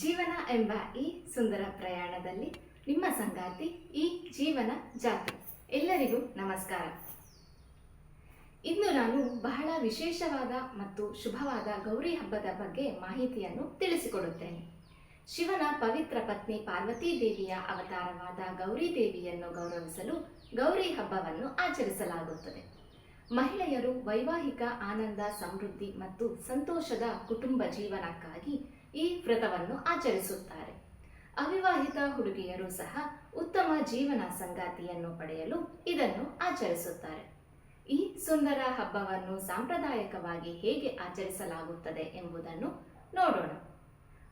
ಜೀವನ ಎಂಬ ಈ ಸುಂದರ ಪ್ರಯಾಣದಲ್ಲಿ ನಿಮ್ಮ ಸಂಗಾತಿ ಈ ಜೀವನ ಜಾತಿ ಎಲ್ಲರಿಗೂ ನಮಸ್ಕಾರ. ಇಂದು ನಾನು ಬಹಳ ವಿಶೇಷವಾದ ಮತ್ತು ಶುಭವಾದ ಗೌರಿ ಹಬ್ಬದ ಬಗ್ಗೆ ಮಾಹಿತಿಯನ್ನು ತಿಳಿಸಿಕೊಡುತ್ತೇನೆ. ಶಿವನ ಪವಿತ್ರ ಪತ್ನಿ ಪಾರ್ವತೀ ದೇವಿಯ ಅವತಾರವಾದ ಗೌರಿ ದೇವಿಯನ್ನು ಗೌರವಿಸಲು ಗೌರಿ ಹಬ್ಬವನ್ನು ಆಚರಿಸಲಾಗುತ್ತದೆ. ಮಹಿಳೆಯರು ವೈವಾಹಿಕ ಆನಂದ, ಸಮೃದ್ಧಿ ಮತ್ತು ಸಂತೋಷದ ಕುಟುಂಬ ಜೀವನಕ್ಕಾಗಿ ಈ ವ್ರತವನ್ನು ಆಚರಿಸುತ್ತಾರೆ. ಅವಿವಾಹಿತ ಹುಡುಗಿಯರು ಸಹ ಉತ್ತಮ ಜೀವನ ಸಂಗಾತಿಯನ್ನು ಪಡೆಯಲು ಇದನ್ನು ಆಚರಿಸುತ್ತಾರೆ. ಈ ಸುಂದರ ಹಬ್ಬವನ್ನು ಸಾಂಪ್ರದಾಯಿಕವಾಗಿ ಹೇಗೆ ಆಚರಿಸಲಾಗುತ್ತದೆ ಎಂಬುದನ್ನು ನೋಡೋಣ.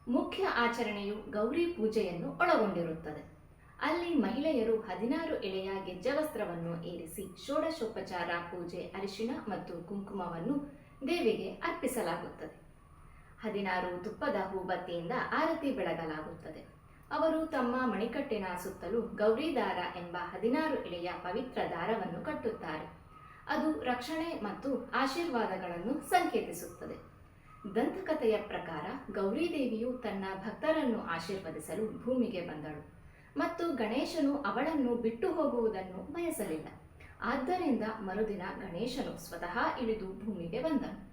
ಮುಖ್ಯ ಆಚರಣೆಯು ಗೌರಿ ಪೂಜೆಯನ್ನು ಒಳಗೊಂಡಿರುತ್ತದೆ. ಅಲ್ಲಿ ಮಹಿಳೆಯರು ಹದಿನಾರು ಎಳೆಯ ಗೆಜ್ಜವಸ್ತ್ರವನ್ನು ಏರಿಸಿ ಷೋಡಶೋಪಚಾರ, ಪೂಜೆ, ಅರಿಶಿಣ ಮತ್ತು ಕುಂಕುಮವನ್ನು ದೇವಿಗೆ ಅರ್ಪಿಸಲಾಗುತ್ತದೆ. ಹದಿನಾರು ತುಪ್ಪದ ಹೂಬತ್ತಿಯಿಂದ ಆರತಿ ಬೆಳಗಲಾಗುತ್ತದೆ. ಅವರು ತಮ್ಮ ಮಣಿಕಟ್ಟಿನ ಸುತ್ತಲೂ ಗೌರಿ ದಾರ ಎಂಬ ಹದಿನಾರು ಎಳೆಯ ಪವಿತ್ರ ದಾರವನ್ನು ಕಟ್ಟುತ್ತಾರೆ. ಅದು ರಕ್ಷಣೆ ಮತ್ತು ಆಶೀರ್ವಾದಗಳನ್ನು ಸಂಕೇತಿಸುತ್ತದೆ. ದಂತಕಥೆಯ ಪ್ರಕಾರ ಗೌರಿದೇವಿಯು ತನ್ನ ಭಕ್ತರನ್ನು ಆಶೀರ್ವದಿಸಲು ಭೂಮಿಗೆ ಬಂದಳು. ಮತ್ತು ಗಣೇಶನು ಅವಳನ್ನು ಬಿಟ್ಟು ಹೋಗುವುದನ್ನು ಬಯಸಲಿಲ್ಲ. ಆದ್ದರಿಂದ ಮರುದಿನ ಗಣೇಶನು ಸ್ವತಃ ಇಳಿದು ಭೂಮಿಗೆ ಬಂದನು.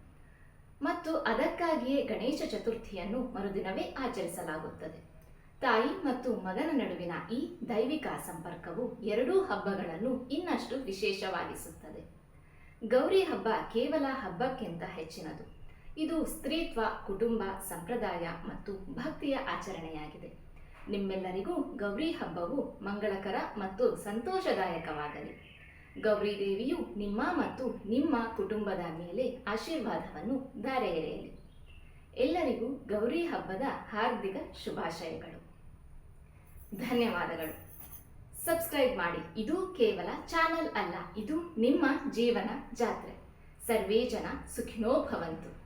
ಮತ್ತು ಅದಕ್ಕಾಗಿಯೇ ಗಣೇಶ ಚತುರ್ಥಿಯನ್ನು ಮರುದಿನವೇ ಆಚರಿಸಲಾಗುತ್ತದೆ. ತಾಯಿ ಮತ್ತು ಮಗನ ನಡುವಿನ ಈ ದೈವಿಕ ಸಂಪರ್ಕವು ಎರಡೂ ಹಬ್ಬಗಳನ್ನು ಇನ್ನಷ್ಟು ವಿಶೇಷವಾಗಿಸುತ್ತದೆ. ಗೌರಿ ಹಬ್ಬ ಕೇವಲ ಹಬ್ಬಕ್ಕಿಂತ ಹೆಚ್ಚಿನದು. ಇದು ಸ್ತ್ರೀತ್ವ, ಕುಟುಂಬ, ಸಂಪ್ರದಾಯ ಮತ್ತು ಭಕ್ತಿಯ ಆಚರಣೆಯಾಗಿದೆ. ನಿಮ್ಮೆಲ್ಲರಿಗೂ ಗೌರಿ ಹಬ್ಬವು ಮಂಗಳಕರ ಮತ್ತು ಸಂತೋಷದಾಯಕವಾಗಲಿ. ಗೌರಿ ದೇವಿಯು ನಿಮ್ಮ ಮತ್ತು ನಿಮ್ಮ ಕುಟುಂಬದ ಮೇಲೆ ಆಶೀರ್ವಾದವನ್ನು ಧಾರೆ ಎರೆಯಲಿ ಎಲ್ಲರಿಗೂ ಗೌರಿ ಹಬ್ಬದ ಹಾರ್ದಿಕ ಶುಭಾಶಯಗಳು. ಧನ್ಯವಾದಗಳು. ಸಬ್ಸ್ಕ್ರೈಬ್ ಮಾಡಿ. ಇದು ಕೇವಲ ಚಾನಲ್ ಅಲ್ಲ, ಇದು ನಿಮ್ಮ ಜೀವನ ಜಾತ್ರೆ. ಸರ್ವೇ ಜನ ಸುಖಿನೋ ಭವಂತು.